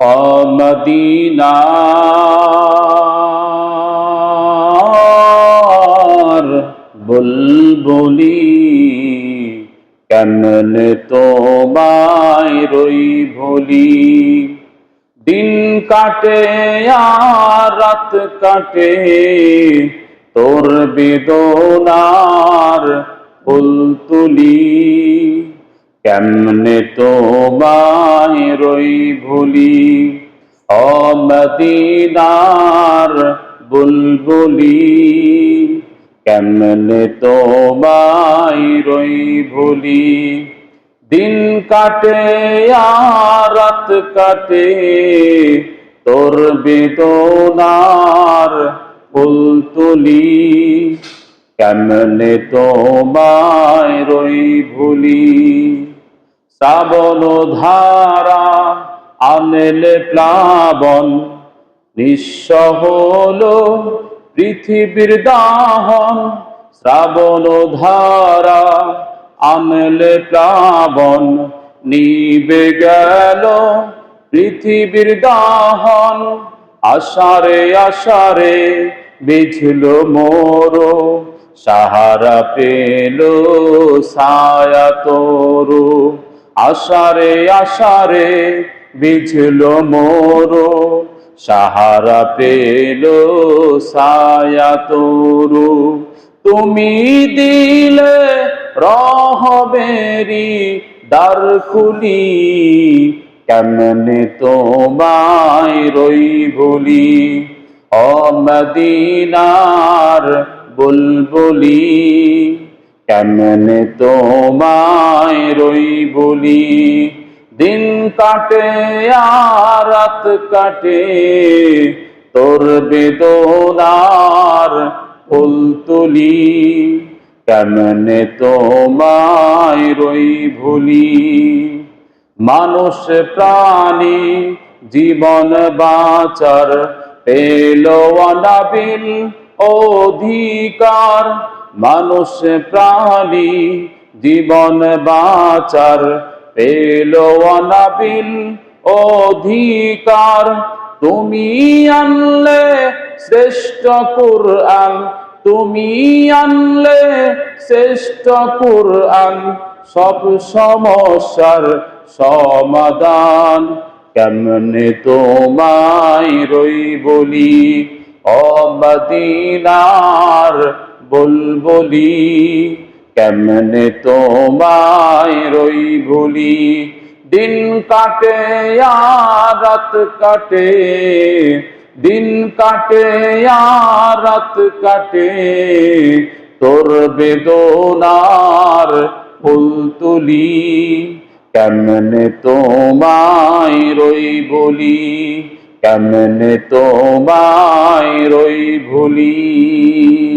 মদিনার বুলবুলি, কেমনে তোমায় রই ভুলি? দিন কাটে আর রাত কাটে, তোর বেদনার ফুল তুলি। কেমনে তোমায় রই ভুলি? অমদিনার বুলবুলি, কেমনে তোমায় রই ভুলি? দিন কাটে রাত কাটে, তোর বেদনার ফুল তুলি। কেমনে তোমায় রই ভুলি? শ্রাবণ ধারা আনলে প্লাবন নিঃস্ব হলো পৃথিবীর দাহন। শ্রাবণ ধারা আনলে প্লাবন, নিবে গেল পৃথিবীর দাহন। আষাঢ়ে আষাঢ়ে বিঝল মোর, সাহারা পেল ছায়া তোরু। আষাঢ়ে আষাঢ়ে বিঝল মোর, সাহারা পেল ছায়া তোরু। তুমি দিলে রহবেরি দ্বার খুলি, কেমনে তোমায় রই ভুলি? অমদিনার বুলবুলি কেমনে তোমায় রই বলি? দিন কাটে আর রাত কাটে, তোর বেদনার ফুল তুলি। কেমনে তোমায় রই ভুলি? মানুষ প্রাণী জীবন বাচার পেল অনাবিল অধিকার। মানুষ প্রাণী জীবন বাচার পেল অনাবিল অধিকার। তুমি আনলে শ্রেষ্ঠ কুরআন, তুমি আনলে শ্রেষ্ঠ কুরআন, সব সমস্যার সমাধান কেমনে তোমায় রই বলি অমদিনার বুলবুলি, কেমনে তোমায় রই ভুলি? দিন কাটে, আর রাত কাটে, দিন কাটে, আর রাত কাটে। তোর বেদনার ফুল তুলি, কেমনে তোমায় রই বলি কেমনে তোমায় রই ভুলি?